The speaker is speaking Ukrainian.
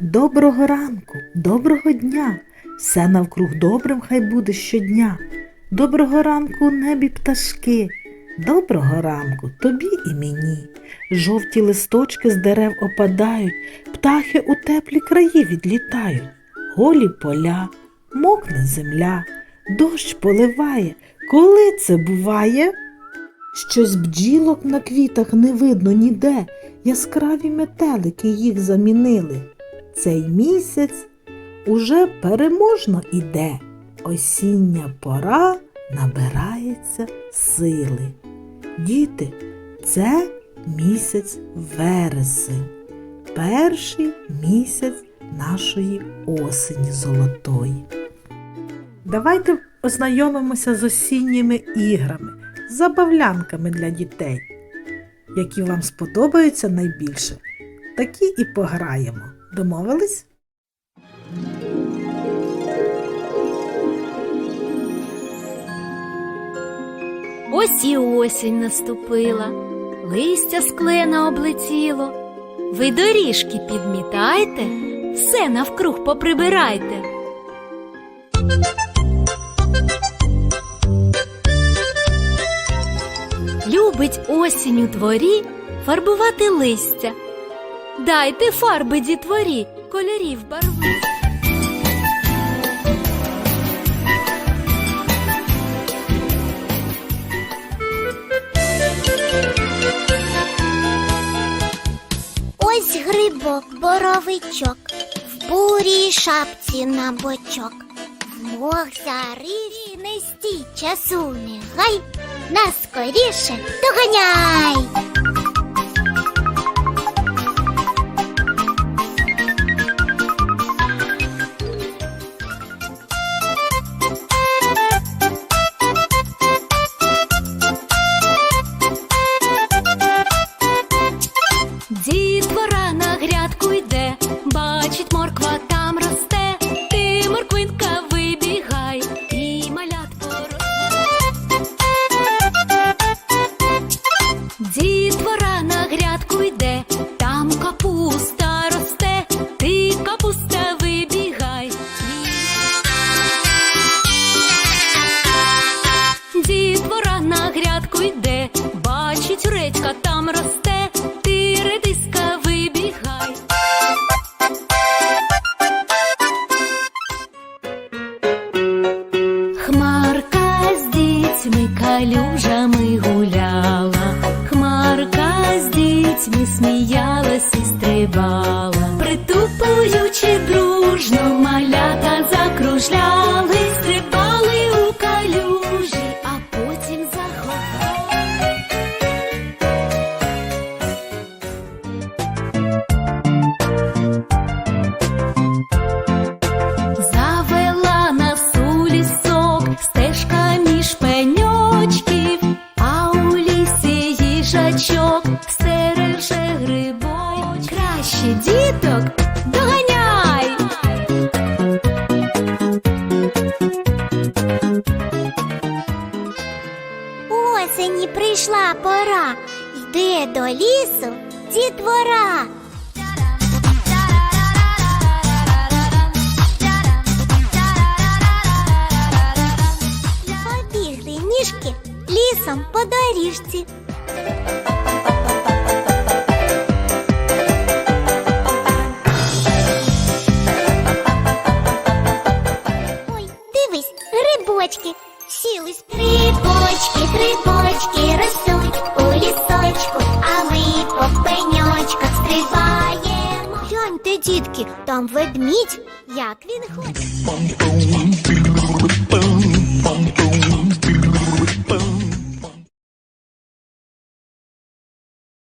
Доброго ранку, доброго дня. Все навкруг добрим хай буде щодня. Доброго ранку небі пташки. Доброго ранку тобі і мені. Жовті листочки з дерев опадають, птахи у теплі краї відлітають. Голі поля, мокне земля, дощ поливає. Коли це буває? Щось бджілок на квітах не видно ніде, яскраві метелики їх замінили. Цей місяць уже переможно іде, осіння пора набирається сили. Діти, це місяць вересень, перший місяць нашої осені золотої. Давайте ознайомимося з осінніми іграми, забавлянками для дітей, які вам сподобаються найбільше. Такі і пограємо. Домовились? Ось і осінь наступила, листя з клена облетіло. Ви доріжки підмітайте, все навкруг поприбирайте. Любить осінь у дворі фарбувати листя. Дайте фарби дітворі, кольорів барви. Ось грибок, боровичок, в бурій шапці на бочок. Вмох зарив, не стій, часу не гай, нас скоріше доганяй. На грядку йде, бачить редька там росте, ти редиска вибігай. Хмарка з дітьми калюжами гуляла, Хмарка з дітьми сміялась і стрибала, притупуючи дружно, малята пора, йде до лісу дітвора. Побігли ніжки лісом по доріжці. Ой, дивись, грибочки. Сілись там ведмідь, як він ходить.